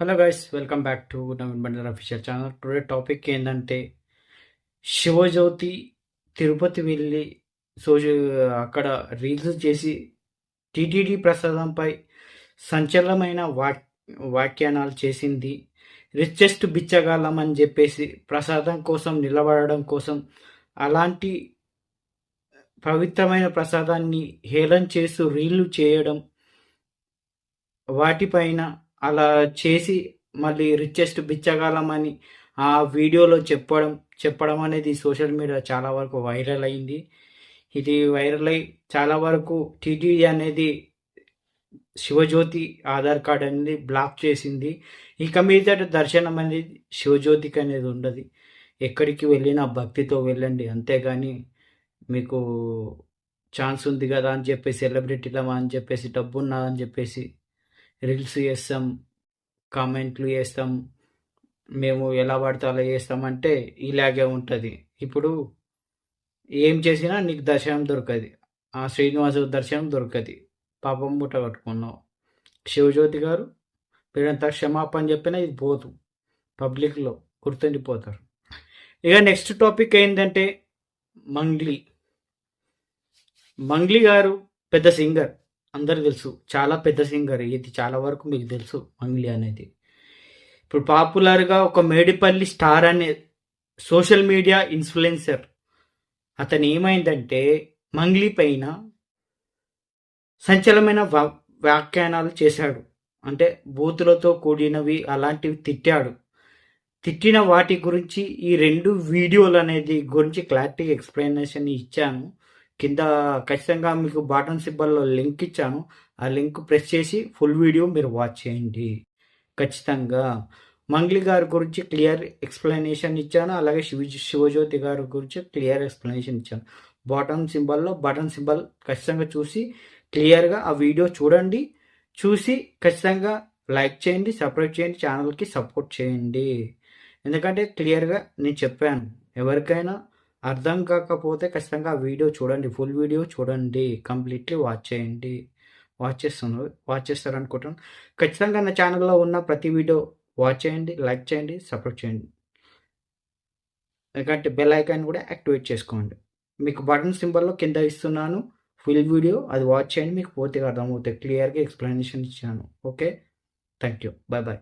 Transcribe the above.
Hello guys welcome back to Naveen Bandar official channel today topic ఏంటంటే శివజ్యోతి తిరుపతి వెళ్ళి soju అక్కడ reels చేసి TTD ప్రసాదంపై సంచలనమైన walk వ్యాఖ్యానాలు చేసింది. రిచెస్ట్ బిచ్చగాలం అని చెప్పేసి ప్రసాదం కోసం నిలబడడం కోసం అలాంటి పవిత్రమైన ప్రసాదాన్ని హేళన చేస్తూ రీళ్ళు చేయడం వాటిపైన అలా చేసి మళ్ళీ రిచెస్ట్ బిచ్చగాలం అని ఆ వీడియోలో చెప్పడం చెప్పడం అనేది సోషల్ మీడియా చాలా వరకు వైరల్ అయింది. ఇది వైరల్ అయి చాలా వరకు టీటీడీ అనేది శివజ్యోతి ఆధార్ కార్డ్ అనేది బ్లాక్ చేసింది. ఇక మీదట దర్శనం అనేది శివజ్యోతికి అనేది ఉండదు. ఎక్కడికి వెళ్ళినా భక్తితో వెళ్ళండి. అంతేగాని మీకు ఛాన్స్ ఉంది కదా అని చెప్పేసి సెలబ్రిటీలమా అని చెప్పేసి డబ్బు ఉన్నదని చెప్పేసి రీల్స్ చేస్తాం కామెంట్లు చేస్తాం మేము ఎలా పడితే అలా చేస్తామంటే ఇలాగే ఉంటుంది. ఇప్పుడు ఏం చేసినా నీకు దర్శనం దొరకది. ఆ శ్రీనివాసు దర్శనం దొరకది. పాపం బుట్ట కట్టుకున్నావు. శివజ్యోతి గారు వీరంతా క్షమాపణ చెప్పినా ఇది పోదు. పబ్లిక్లో గుర్తుండిపోతారు. ఇక నెక్స్ట్ టాపిక్ ఏంటంటే మంగ్లీ. మంగ్లీ గారు పెద్ద సింగర్. అందరు తెలుసు. చాలా పెద్ద సింగర్. ఇది చాలా వరకు మీకు తెలుసు మంగ్లీ అనేది. ఇప్పుడు పాపులర్గా ఒక మేడిపల్లి స్టార్ అనే సోషల్ మీడియా ఇన్ఫ్లుయెన్సర్ అతను ఏమైందంటే మంగ్లీ పైన సంచలమైన వ్యాఖ్యానాలు చేశాడు. అంటే బూతులతో కూడినవి అలాంటివి తిట్టాడు. తిట్టిన వాటి గురించి ఈ రెండు వీడియోలు అనేది గురించి క్లారిటీ ఎక్స్ప్లెనేషన్ ఇచ్చాను. కింద ఖచ్చితంగా మీకు బాటన్ సిబ్బల్లో లింక్ ఇచ్చాను. ఆ లింక్ ప్రెస్ చేసి ఫుల్ వీడియో మీరు వాచ్ చేయండి. ఖచ్చితంగా. మంగ్లీ గారి గురించి క్లియర్ ఎక్స్ప్లెనేషన్ ఇచ్చాను. అలాగే శివ శివజ్యోతి గారి గురించి క్లియర్ ఎక్స్ప్లెనేషన్ ఇచ్చాను. బాటన్ సింబల్లో బటన్ సింబల్ ఖచ్చితంగా చూసి క్లియర్గా ఆ వీడియో చూడండి. చూసి ఖచ్చితంగా లైక్ చేయండి సబ్స్క్రైబ్ చేయండి ఛానల్కి సపోర్ట్ చేయండి. ఎందుకంటే క్లియర్గా నేను చెప్పాను. ఎవరికైనా అర్థం కాకపోతే ఖచ్చితంగా వీడియో చూడండి. ఫుల్ వీడియో చూడండి. కంప్లీట్లీ వాచ్ చేయండి. వాచ్ చేస్తున్నారు. వాచ్ చేస్తారు అనుకుంటాను ఖచ్చితంగా నా ఛానల్లో ఉన్న ప్రతి వీడియో వాచ్ చేయండి లైక్ చేయండి సపోర్ట్ చేయండి. ఎందుకంటే బెల్ ఐకాన్ కూడా యాక్టివేట్ చేసుకోండి. మీకు బటన్ సింబల్లో కింద ఇస్తున్నాను ఫుల్ వీడియో. అది వాచ్ చేయండి. మీకు పూర్తిగా అర్థమవుతుంది. క్లియర్గా ఎక్స్ప్లెనేషన్ ఇచ్చాను. Okay? Thank you. Bye bye